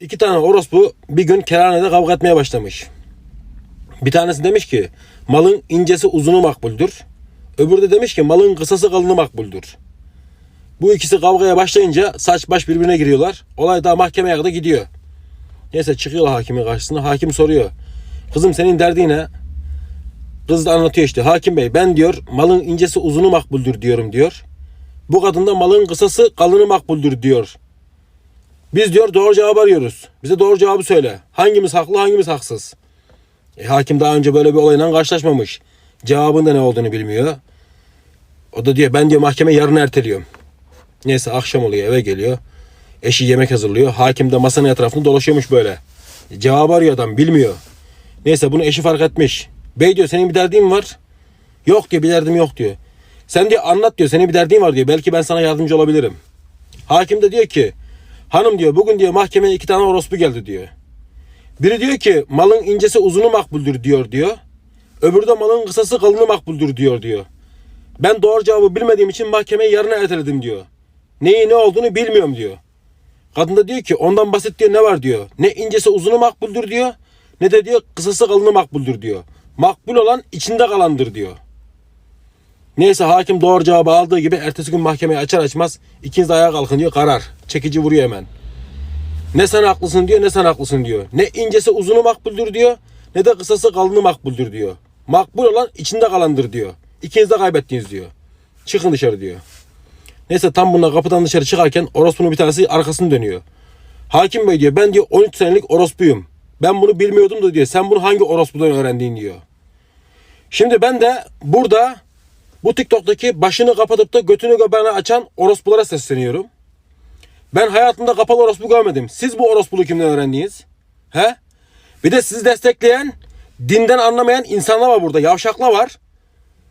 İki tane orospu bir gün kerhanede kavga etmeye başlamış. Bir tanesi demiş ki malın incesi uzunu makbuldür. Öbürü de demiş ki malın kısası kalını makbuldür. Bu ikisi kavgaya başlayınca saç baş birbirine giriyorlar. Olay daha mahkemeye kadar gidiyor. Neyse çıkıyorlar hakimin karşısına. Hakim soruyor. Kızım senin derdin ne? Kız da anlatıyor işte. Hakim bey ben diyor malın incesi uzunu makbuldür diyorum diyor. Bu kadın da malın kısası kalını makbuldür diyor. Biz diyor doğru cevabı arıyoruz. Bize doğru cevabı söyle. Hangimiz haklı hangimiz haksız? E, hakim daha önce böyle bir olayla karşılaşmamış. Cevabın da ne olduğunu bilmiyor. O da diyor ben diyor mahkeme yarın erteliyorum. Neyse akşam oluyor eve geliyor. Eşi yemek hazırlıyor. Hakim de masanın etrafında dolaşıyormuş böyle. Cevabı arıyor adam bilmiyor. Neyse bunu eşi fark etmiş. Bey diyor senin bir derdin var? Yok diyor bir derdim yok diyor. Sen diyor anlat diyor senin bir derdin var diyor. Belki ben sana yardımcı olabilirim. Hakim de diyor ki hanım diyor bugün diyor mahkemeye iki tane orospu geldi diyor. Biri diyor ki malın incesi uzunu makbuldür diyor diyor. Öbürü de malın kısası kalını makbuldür diyor diyor. Ben doğru cevabı bilmediğim için mahkemeyi yarına erteledim diyor. Neyi ne olduğunu bilmiyorum diyor. Kadın da diyor ki ondan basit diyor ne var diyor. Ne incesi uzunu makbuldür diyor. Ne de diyor kısası kalını makbuldür diyor. Makbul olan içinde kalandır diyor. Neyse hakim doğru cevabı aldığı gibi ertesi gün mahkemeyi açar açmaz ikiniz de ayağa kalkın diyor karar. Çekici vuruyor hemen. Ne sen haklısın diyor ne sen haklısın diyor. Ne incesi uzunu makbuldür diyor ne de kısası kalını makbuldür diyor. Makbul olan içinde kalandır diyor. İkiniz de kaybettiniz diyor. Çıkın dışarı diyor. Neyse tam bunlar kapıdan dışarı çıkarken orospunun bir tanesi arkasını dönüyor. Hakim bey diyor ben diyor 13 senelik orospuyum. Ben bunu bilmiyordum da diyor. Sen bunu hangi orospudan öğrendin diyor. Şimdi ben de burada bu TikTok'taki başını kapatıp da götünü göbeğine açan orospulara sesleniyorum. Ben hayatımda kapalı orospu görmedim. Siz bu orospuluğu kimden öğrendiniz? He? Bir de sizi destekleyen, dinden anlamayan insanlar var burada. Yavşaklar var.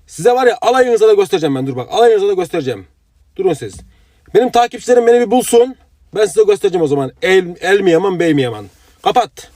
Size var ya alayınıza da göstereceğim ben. Dur bak alayınıza da göstereceğim. Durun siz. Benim takipçilerim beni bir bulsun. Ben size göstereceğim o zaman. El, el mi yaman bey mi yaman. Kapat.